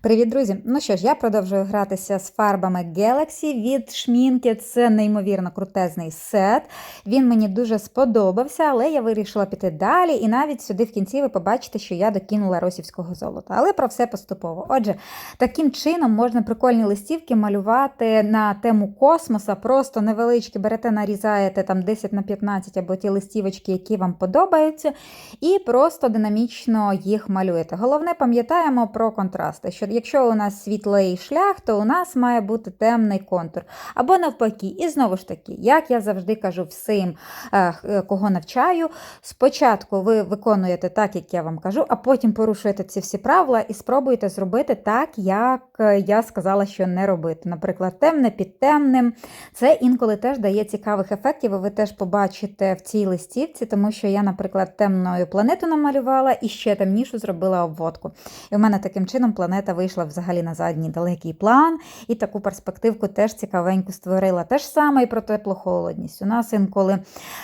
Привіт, друзі! Ну що ж, я продовжую гратися з фарбами Galaxy від шмінки. Це неймовірно крутезний сет. Він мені дуже сподобався, але я вирішила піти далі. І навіть сюди в кінці ви побачите, що я докинула росівського золота. Але про все поступово. Отже, таким чином можна прикольні листівки малювати на тему космоса. Просто невеличкі берете, нарізаєте там 10 на 15 або ті листівочки, які вам подобаються, і просто динамічно їх малюєте. Головне, пам'ятаємо про контрасти. Що якщо у нас світлий шлях, то у нас має бути темний контур. Або навпаки. І знову ж таки, як я завжди кажу всім, е, е, кого навчаю, спочатку ви виконуєте так, як я вам кажу, а потім порушуєте ці всі правила і спробуєте зробити так, як е, я сказала, що не робити. Наприклад, темне під темним. Це інколи теж дає цікавих ефектів, і ви теж побачите в цій листівці, тому що я, наприклад, темною планету намалювала і ще темнішу зробила обводку. І в мене таким чином планета вийшла взагалі на задній далекий план, і таку перспективку теж цікавеньку створила. Те ж саме і про теплохолодність. У нас інколи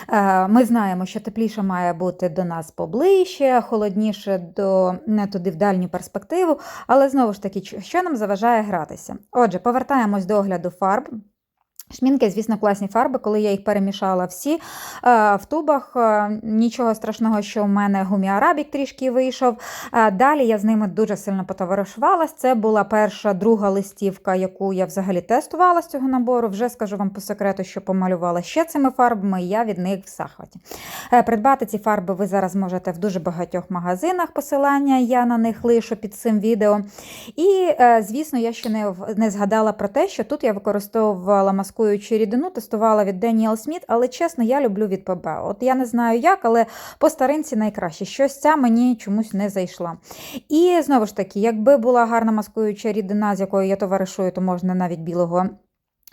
е, ми знаємо, що тепліше має бути до нас поближче, холодніше до не туди в дальню перспективу. Але знову ж таки, що нам заважає гратися? Отже, повертаємось до огляду фарб. Шмінки, звісно, класні фарби, коли я їх перемішала всі е, в тубах. е, Нічого страшного, що в мене гуміарабік трішки вийшов. Е, Далі я з ними дуже сильно потоваришувалась. Це була перша, друга листівка, яку я взагалі тестувала з цього набору. Вже скажу вам по секрету, що помалювала ще цими фарбами, і я від них в захваті. Придбати ці фарби ви зараз можете в дуже багатьох магазинах. Посилання я на них лишу під цим відео. І, звісно, я ще не, згадала про те, що тут я використовувала маскуючу рідину, тестувала від Деніел Сміт, але чесно, я люблю від ПБ. От я не знаю як, але по старинці найкраще. Щось ця мені чомусь не зайшла. І знову ж таки, якби була гарна маскуюча рідина, з якою я товаришую, то можна навіть білого.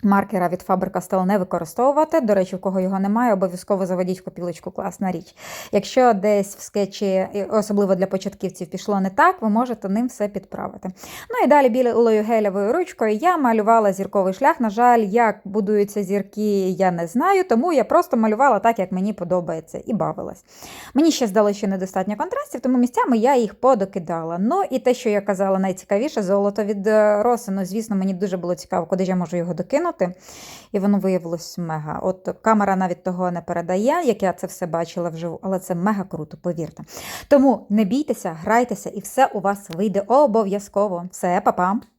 Маркера від Faber-Castell не використовувати. До речі, у кого його немає, обов'язково заведіть в копілочку, класна річ. Якщо десь в скетчі, особливо для початківців, пішло не так, ви можете ним все підправити. Ну і далі білою гелевою ручкою я малювала зірковий шлях. На жаль, як будуються зірки, я не знаю, тому я просто малювала так, як мені подобається, і бавилась. Мені ще здалося, що недостатньо контрастів, тому місцями я їх подокидала. Ну і те, що я казала, найцікавіше золото від е, Росину. Звісно, мені дуже було цікаво, куди я можу його докинути. І воно виявилось мега. От камера навіть того не передає, як я це все бачила вживу, але це мега круто, повірте. Тому не бійтеся, грайтеся, і все у вас вийде обов'язково. Все, па-па!